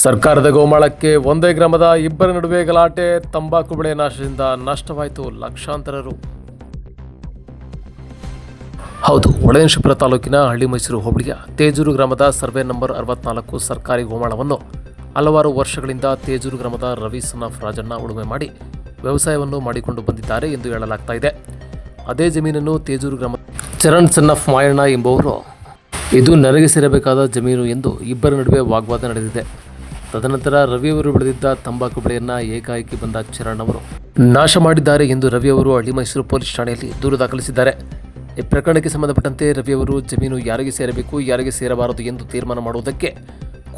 ಸರ್ಕಾರದ ಗೋಮಾಳಕ್ಕೆ ಒಂದೇ ಗ್ರಾಮದ ಇಬ್ಬರ ನಡುವೆ ಗಲಾಟೆ, ತಂಬಾಕು ಬೆಳೆ ನಾಶದಿಂದ ನಷ್ಟವಾಯಿತು ಲಕ್ಷಾಂತರ ರು ಹೌದು ಒಳನೇಶ್ವರ ತಾಲೂಕಿನ ಹಳ್ಳಿ ಮೈಸೂರು ಹೋಬಳಿಯ ತೇಜೂರು ಗ್ರಾಮದ ಸರ್ವೆ ನಂಬರ್ ಅರವತ್ನಾಲ್ಕು ಸರ್ಕಾರಿ ಗೋಮಾಳವನ್ನು ಹಲವಾರು ವರ್ಷಗಳಿಂದ ತೇಜೂರು ಗ್ರಾಮದ ರವಿ ಸನಾಫ್ ರಾಜಣ್ಣ ಉಳುಮೆ ಮಾಡಿ ವ್ಯವಸಾಯವನ್ನು ಮಾಡಿಕೊಂಡು ಬಂದಿದ್ದಾರೆ ಎಂದು ಹೇಳಲಾಗ್ತಾ ಇದೆ. ಅದೇ ಜಮೀನನ್ನು ತೇಜೂರು ಗ್ರಾಮ ಚರಣ್ ಸನ್ನಫ್ ಮಾಯಣ್ಣ ಎಂಬುವರು ಇದು ನನಗೆ ಸೇರಬೇಕಾದ ಜಮೀನು ಎಂದು ಇಬ್ಬರ ನಡುವೆ ವಾಗ್ವಾದ ನಡೆದಿದೆ. ತದನಂತರ ರವಿಯವರು ಬೆಳೆದಿದ್ದ ತಂಬಾಕು ಬೆಳೆಯನ್ನ ಏಕಾಏಕಿ ಬಂದ ಚರಣ್ ಅವರು. ನಾಶ ಮಾಡಿದ್ದಾರೆ ಎಂದು ರವಿಯವರು ಹಳ್ಳಿ ಮೈಸೂರು ಪೊಲೀಸ್ ಠಾಣೆಯಲ್ಲಿ ದೂರು ದಾಖಲಿಸಿದ್ದಾರೆ. ಈ ಪ್ರಕರಣಕ್ಕೆ ಸಂಬಂಧಪಟ್ಟಂತೆ ರವಿಯವರು ಜಮೀನು ಯಾರಿಗೆ ಸೇರಬೇಕು, ಯಾರಿಗೆ ಸೇರಬಾರದು ಎಂದು ತೀರ್ಮಾನ ಮಾಡುವುದಕ್ಕೆ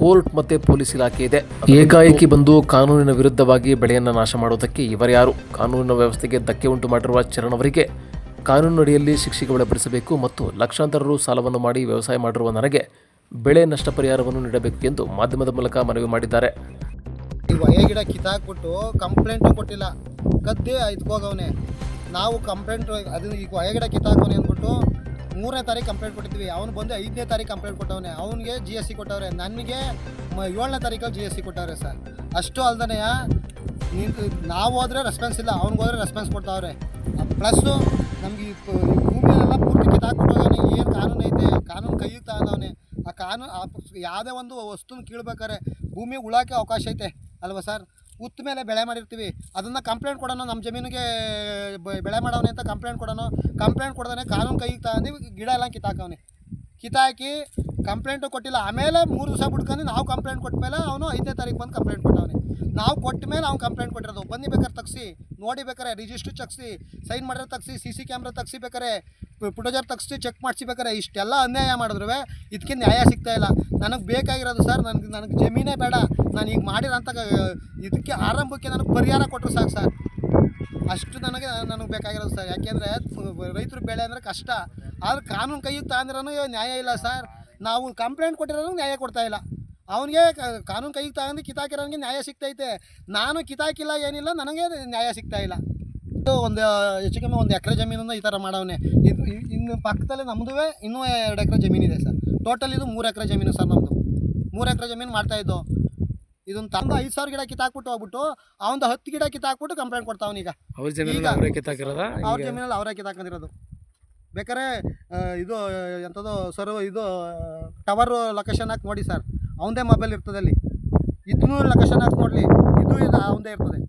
ಕೋರ್ಟ್ ಮತ್ತೆ ಪೊಲೀಸ್ ಇಲಾಖೆ ಇದೆ. ಏಕಾಏಕಿ ಬಂದು ಕಾನೂನಿನ ವಿರುದ್ಧವಾಗಿ ಬೆಳೆಯನ್ನು ನಾಶ ಮಾಡುವುದಕ್ಕೆ ಇವರ್ಯಾರು ಕಾನೂನಿನ ವ್ಯವಸ್ಥೆಗೆ ಧಕ್ಕೆ ಉಂಟು ಮಾಡಿರುವ ಚರಣ್ ಅವರಿಗೆ ಕಾನೂನು ಅಡಿಯಲ್ಲಿ ಶಿಕ್ಷೆಗೆ ಒಳಪಡಿಸಬೇಕು ಮತ್ತು ಲಕ್ಷಾಂತರ ರು ಸಾಲವನ್ನು ಮಾಡಿ ವ್ಯವಸಾಯ ಮಾಡಿರುವ ನನಗೆ ಬೆಳೆ ನಷ್ಟ ಪರಿಹಾರವನ್ನು ನೀಡಬೇಕು ಎಂದು ಮಾಧ್ಯಮದ ಮೂಲಕ ಮನವಿ ಮಾಡಿದ್ದಾರೆ. ಈ ಹೊಗೆ ಗಿಡ ಕಿತ್ತಾಕ್ಬಿಟ್ಟು ಕಂಪ್ಲೇಂಟು ಕೊಟ್ಟಿಲ್ಲ. ಗದ್ದೆ ಎತ್ಕೋಗವನೆ ನಾವು ಕಂಪ್ಲೇಂಟ್ ಅದು ಈಗ ಹೊಗೆ ಗಿಡ ಅಂದ್ಬಿಟ್ಟು ಮೂರನೇ ತಾರೀಕು ಕಂಪ್ಲೇಂಟ್ ಕೊಟ್ಟಿದ್ವಿ. ಅವ್ನು ಬಂದು ಐದನೇ ತಾರೀಕು ಕಂಪ್ಲೇಂಟ್ ಕೊಟ್ಟವನೆ. ಅವನಿಗೆ ಜಿ ಎಸ್ ಸಿ ಕೊಟ್ಟವ್ರೆ. ನನಗೆ ಏಳನೇ ತಾರೀಕಲ್ಲಿ ಜಿ ಎಸ್ ಸಿ ಕೊಟ್ಟವ್ರೆ ಸರ್. ಅಷ್ಟು ಅಲ್ದನೆಯ ನಾವು ಹೋದ್ರೆ ರೆಸ್ಪಾನ್ಸ್ ಇಲ್ಲ, ಅವ್ನಿಗೆ ಹೋದ್ರೆ ರೆಸ್ಪಾನ್ಸ್ ಕೊಡ್ತಾವ್ರೆ. ಪ್ಲಸ್ಸು ನಮಗೆ ಈ ಭೂಮಿಯೆಲ್ಲ ಪೂರ್ತಿ ಕಿತ್ತಾಕ್ಬಿಟ್ಟು ಏನು ಕಾನೂನು ಐತೆ ಕಾನೂನು ಕೈಗೆ ತಗೊಂಡವನೆ. ಆ ಕಾನೂನು, ಆ ಯಾವುದೇ ಒಂದು ವಸ್ತುನ ಕೀಳ್ಬೇಕಾದ್ರೆ ಭೂಮಿ ಉಳಾಕೆ ಅವಕಾಶ ಐತೆ ಅಲ್ವಾ ಸರ್? ಉತ್ತ ಮೇಲೆ ಬೆಳೆ ಮಾಡಿರ್ತೀವಿ. ಅದನ್ನು ಕಂಪ್ಲೇಂಟ್ ಕೊಡೋಣ ನಮ್ಮ ಜಮೀನಿಗೆ ಬೆಳೆ ಮಾಡವನೆ ಅಂತ ಕಂಪ್ಲೇಂಟ್ ಕೊಡೋಣ ಕಂಪ್ಲೇಂಟ್ ಕೊಡ್ದಾನೆ ಕಾನೂನು ಕೈಗೆ ತಗೊಂಡು ಗಿಡ ಎಲ್ಲ ಕಿತ್ತಾಕವನೆ. ಕಿತ್ತಾಕಿ ಕಂಪ್ಲೇಂಟು ಕೊಟ್ಟಿಲ್ಲ. ಆಮೇಲೆ ಮೂರು ದಿವಸ ಬಿಡ್ಕೊಂಡು ನಾವು ಕಂಪ್ಲೇಂಟ್ ಕೊಟ್ಟ ಮೇಲೆ ಅವನು ಐದನೇ ತಾರೀಕು ಬಂದು ಕಂಪ್ಲೇಂಟ್ ಕೊಟ್ಟವನೇ. ನಾವು ಕೊಟ್ಟ ಮೇಲೆ ಅವ್ನು ಕಂಪ್ಲೇಂಟ್ ಕೊಟ್ಟಿರೋದು. ಬನ್ನಿ ಬೇಕಾರೆ ತಗ್ಸಿ, ನೋಡಿ ಬೇಕಾರೆ ರಿಜಿಸ್ಟ್ರ್ ತಗ್ಸಿ ಸೈನ್ ಮಾಡಿರೋ ತಗ್ಸಿ ಸಿ ಸಿ ಕ್ಯಾಮ್ರಾ ತಗ್ಸಿ ಬೇಕಾರೆ ಪುಟೋಜರ್ ತಗ್ಸಿ ಚೆಕ್ ಮಾಡಿಸಿ ಬೇಕಾರೆ, ಇಷ್ಟೆಲ್ಲ ಅನ್ಯಾಯ ಮಾಡಿದ್ರು ಇದಕ್ಕೆ ನ್ಯಾಯ ಸಿಗ್ತಾ ಇಲ್ಲ. ನನಗೆ ಬೇಕಾಗಿರೋದು ಸರ್ ನನಗೆ ನನಗೆ ಜಮೀನೇ ಬೇಡ. ನಾನು ಈಗ ಮಾಡಿರೋಂಥ ಇದಕ್ಕೆ ಆರಂಭಕ್ಕೆ ನನಗೆ ಪರಿಹಾರ ಕೊಟ್ಟರು ಸಾಕು ಸರ್. ಅಷ್ಟು ನನಗೆ ನನಗೆ ಬೇಕಾಗಿರೋದು ಸರ್. ಯಾಕೆಂದರೆ ರೈತರು ಬೆಳೆ ಅಂದರೆ ಕಷ್ಟ. ಆದ್ರೆ ಕಾನೂನು ಕೈಗೆ ಅಂದ್ರೂ ನ್ಯಾಯ ಇಲ್ಲ ಸರ್. ನಾವು ಕಂಪ್ಲೇಂಟ್ ಕೊಟ್ಟಿರೋದು ನ್ಯಾಯ ಕೊಡ್ತಾ ಇಲ್ಲ. ಅವನಿಗೆ ಕಾನೂನು ಕೈಗೆ ತಗೊಂಡು ಕಿತಾಕಿರೋನಿಗೆ ನ್ಯಾಯ ಸಿಗ್ತೈತೆ. ನಾನು ಕಿತಾಕಿಲ್ಲ ಏನಿಲ್ಲ ನನಗೆ ನ್ಯಾಯ ಸಿಗ್ತಾ ಇಲ್ಲ. ಇದು ಒಂದು ಹೆಚ್ಚು ಕಮ್ಮಿ ಒಂದು ಎಕರೆ ಜಮೀನನ್ನು ಈ ಥರ ಮಾಡವನೆ. ಇದು ಇನ್ನು ಪಕ್ಕದಲ್ಲೇ ನಮ್ಮದು ಇನ್ನೂ ಎರಡು ಎಕರೆ ಜಮೀನಿದೆ ಸರ್. ಟೋಟಲ್ ಇದು ಮೂರು ಎಕರೆ ಜಮೀನು ಸರ್ ನಮ್ಮದು ಮೂರು ಎಕರೆ ಜಮೀನು ಮಾಡ್ತಾಯಿದ್ದು ಇದೊಂದು. ತಂದು ಐದು ಸಾವಿರ ಗಿಡ ಕಿತ್ತಾಕ್ಬಿಟ್ಟು ಹೋಗ್ಬಿಟ್ಟು ಅವನದು ಹತ್ತು ಗಿಡ ಕಿತ್ತಾಕ್ಬಿಟ್ಟು ಕಂಪ್ಲೇಂಟ್ ಕೊಡ್ತಾವನೀಗ ಅವ್ರ ಜಮೀನಲ್ಲಿ ಅವರೇ ಕಿತ್ತಾಕಿರೋದು? ಅವ್ರ ಜಮೀನಲ್ಲಿ ಅವರೇ ಕಿತ್ತಾಕೊಂಡಿರೋದು. ಬೇಕಾರೆ ಆ, ಇದು ಎಂಥದ್ದು ಸರ್ ಇದು ಟವರ್ ಲೊಕೇಶನ್ ಹಾಕಿ ನೋಡಿ ಸರ್ ಅವನದೇ ಮೊಬೈಲ್ ಇರ್ತದೆ ಅಲ್ಲಿ. ಇದನ್ನೂ ಲೊಕೇಶನ್ ಹಾಕಿ ನೋಡಲಿ. ಇದು ಇದು ಅವನದೇ ಇರ್ತದೆ.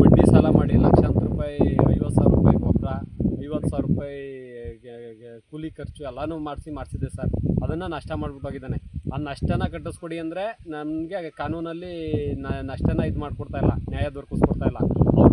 ಬಡ್ಡಿ ಸಾಲ ಮಾಡಿ ಲಕ್ಷಾಂತರ ರೂಪಾಯಿ ಐವತ್ತು ಸಾವಿರ ರೂಪಾಯಿ ಗೊಬ್ಬರ ಐವತ್ತು ಸಾವಿರ ರೂಪಾಯಿ ಕೂಲಿ ಖರ್ಚು ಎಲ್ಲನೂ ಮಾಡಿಸಿ ಮಾಡಿಸಿದೆ ಸರ್ ಅದನ್ನು ನಷ್ಟ ಮಾಡಿಬಿಟ್ಟೋಗಿದ್ದಾನೆ. ಆ ನಷ್ಟನ ಕಟ್ಟಿಸ್ಕೊಡಿ ಅಂದರೆ ನನಗೆ ಕಾನೂನಲ್ಲಿ ನಷ್ಟನ ಇದು ಮಾಡಿಕೊಡ್ತಾ ಇಲ್ಲ ನ್ಯಾಯ ದೊರಕಿಸ್ಕೊಡ್ತಾ ಇಲ್ಲ. ಅವ್ರ